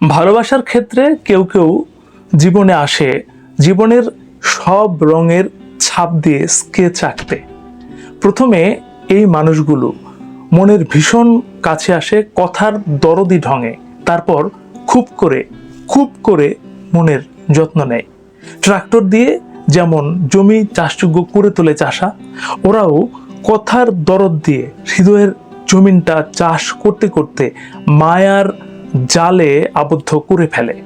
ভালোবাসার ক্ষেত্রে কেউ কেউ জীবনে আসে, জীবনের সব রঙের ছাপ দিয়ে স্কেচ আঁকতে। প্রথমে এই মানুষগুলো মনের ভীষণ কাছে আসে কথার দরদি ঢঙে, তারপর খুব করে খুব করে মনের যত্ন নেয়। ট্রাক্টর দিয়ে যেমন জমি চাষযোগ্য করে তোলে চাষা, ওরাও কথার দরদ দিয়ে হৃদয়ের জমিনটা চাষ করতে করতে মায়ার জালে আবদ্ধ করে ফেলে।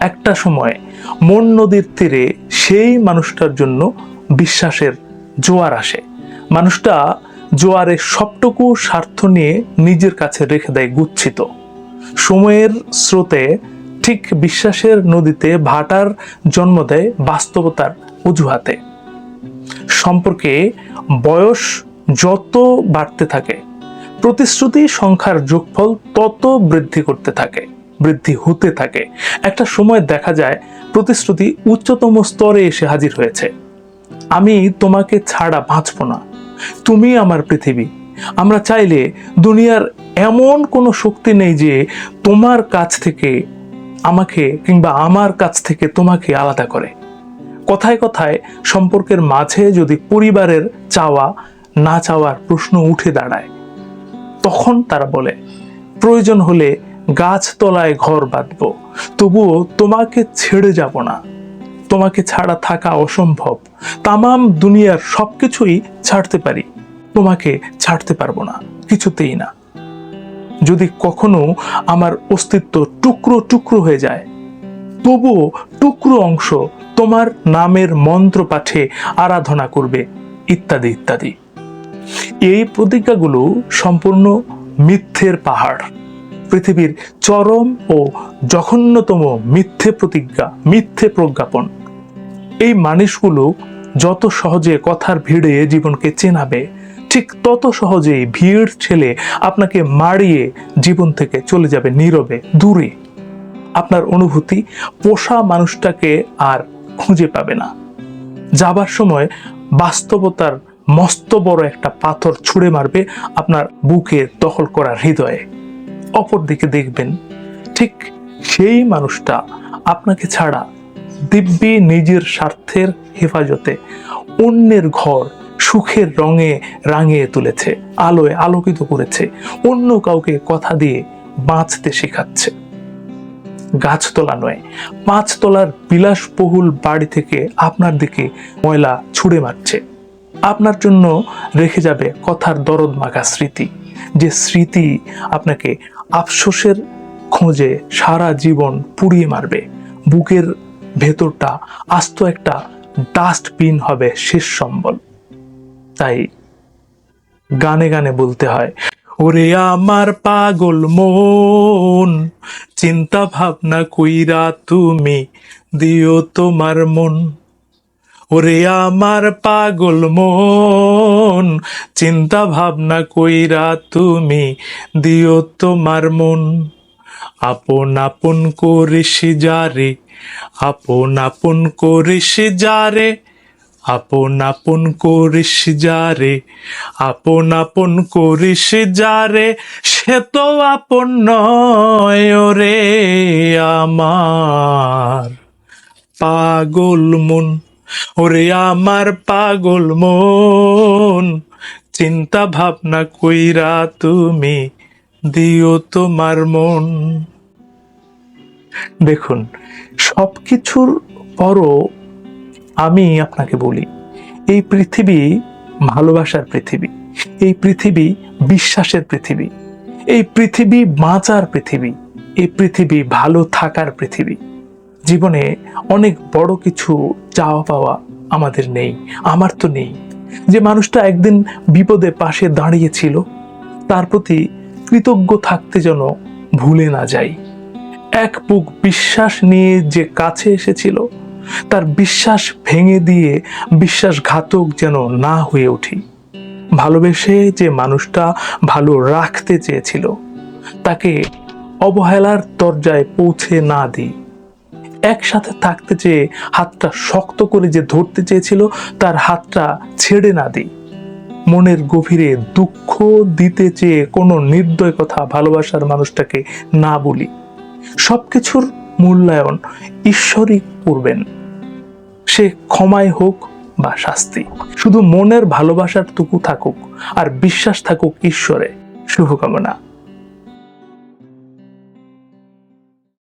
একটা সময় মন নদীর তীরে সেই মানুষটার জন্য বিশ্বাসের জোয়ার আসে। মানুষটা জোয়ারে সবটুকু স্বার্থ নিয়ে নিজের কাছে রেখে দেয় গুচ্ছিত। সময়ের স্রোতে ঠিক বিশ্বাসের নদীতে ভাটার জন্ম দেয় বাস্তবতার অজুহাতে। সম্পর্কে বয়স যত বাড়তে থাকে প্রতিশ্রুতি সংখ্যার যোগফল তত বৃদ্ধি করতে থাকে, বৃদ্ধি হতে থাকে। একটা সময় দেখা যায় প্রতিশ্রুতি উচ্চতম স্তরে এসে হাজির হয়েছে। আমি তোমাকে ছাড়া বাঁচব না। তুমি আমার পৃথিবী। আমরা চাইলে দুনিয়ার এমন কোনো শক্তি নেই যে তোমার কাছ থেকে আমাকে কিংবা আমার কাছ থেকে তোমাকে আলাদা করে। কথায় কথায় সম্পর্কের মাঝে যদি পরিবারের চাওয়া, না চাওয়ার প্রশ্ন উঠে দাঁড়ায় তখন তারা বলে, প্রয়োজন হলে গাছতলায় ঘর বাঁধব। তবুও তোমাকে ছেড়ে যাব না। তোমাকে ছাড়া থাকা অসম্ভব। তামাম দুনিয়ার সবকিছুই ছাড়তে পারি। তোমাকে ছাড়তে পারব না, কিছুতেই না। যদি কখনো আমার অস্তিত্ব টুকরো টুকরো হয়ে যায়, তবুও টুকরো অংশ তোমার নামের মন্ত্র পাঠে আরাধনা করবে, ইত্যাদি ইত্যাদি। এই প্রতিজ্ঞাগুলো সম্পূর্ণ মিথ্যের পাহাড়। পৃথিবীর চরম ও জঘন্যতম মিথ্যে প্রতিজ্ঞা, মিথ্যে প্রজ্ঞাপন। এই মানুষগুলো যত সহজে কথার ভিড়ে জীবনকে চেনাবে, ঠিক তত সহজেই ভিড় ছেলে আপনাকে মারিয়ে জীবন থেকে চলে যাবে নীরবে, দূরে। আপনার অনুভূতি পোষা মানুষটাকে আর খুঁজে পাবে না। যাবার সময় বাস্তবতার মস্ত বড় একটা পাথর ছুঁড়ে মারবে আপনার বুকের দখল করা হৃদয়ে। অপরদিকে দেখবেন ঠিক সেই মানুষটা আপনাকে ছাড়া দিব্যি নিজের স্বার্থের হেফাজতে অন্যের ঘর সুখের রঙে রাঙিয়ে তুলেছে, আলোয় আলোকিত করেছে, অন্য কাউকে কথা দিয়ে বাঁচতে শেখাচ্ছে। গাছতলা নয়, পাঁচতলার বিলাসবহুল বাড়ি থেকে আপনার দিকে ময়লা ছুঁড়ে মারছে। আপনার জন্য রেখে যাবে কথার দরদ মাখা স্মৃতি। যে স্মৃতি আপনাকে আফসোসের খোঁজে সারা জীবন পুড়িয়ে মারবে। বুকের ভেতরটা আস্ত একটা ডাস্টবিন হবে শেষ সম্বল। তাই গানে গানে বলতে হয়, ওরে আমার পাগল মন, চিন্তা ভাবনা কইরা তুমি দিও তোমার মন। ওরে আমার পাগল মন, চিন্তা ভাবনা কইরা তুমি দিও তোমার মন। আপন আপন করিস যারে, আপন আপন করিস যারে, আপন আপন করিস যারে, আপন আপন করিস যারে, সে তো আপন নয় রে আমার পাগল মন। ওরে আমার পাগল মন, চিন্তা ভাবনা কইরা তুমি দিও তোমার মন। দেখুন সব কিছুর পরও আমি আপনাকে বলি, এই পৃথিবী ভালোবাসার পৃথিবী, এই পৃথিবী বিশ্বাসের পৃথিবী, এই পৃথিবী বাঁচার পৃথিবী, এই পৃথিবী ভালো থাকার পৃথিবী। জীবনে অনেক বড় কিছু চাওয়া পাওয়া আমাদের নেই, আমার তো নেই। যে মানুষটা একদিন বিপদে পাশে দাঁড়িয়েছিল, তার প্রতি কৃতজ্ঞ থাকতে যেন ভুলে না যাই। এক বুক বিশ্বাস নিয়ে যে কাছে এসেছিল, তার বিশ্বাস ভেঙে দিয়ে বিশ্বাসঘাতক যেন না হয়ে উঠি। ভালোবেসে যে মানুষটা ভালো রাখতে চেয়েছিল, তাকে অবহেলার দরজায় পৌঁছে না দিই। একসাথে থাকতে চেয়ে হাতটা শক্ত করে যে ধরতে চেয়েছিল, তার হাতটা ছেড়ে না দিই। মনের গভীরে দুঃখ দিতে চেয়ে কোনো নির্দয় কথা ভালোবাসার মানুষটাকে না বলি। সবকিছুর মূল্যায়ন ঈশ্বরই করবেন। সে ক্ষমায় হোক বা শাস্তি। শুধু মনের ভালোবাসার টুকু থাকুক আর বিশ্বাস থাকুক ঈশ্বরে। শুভকামনা।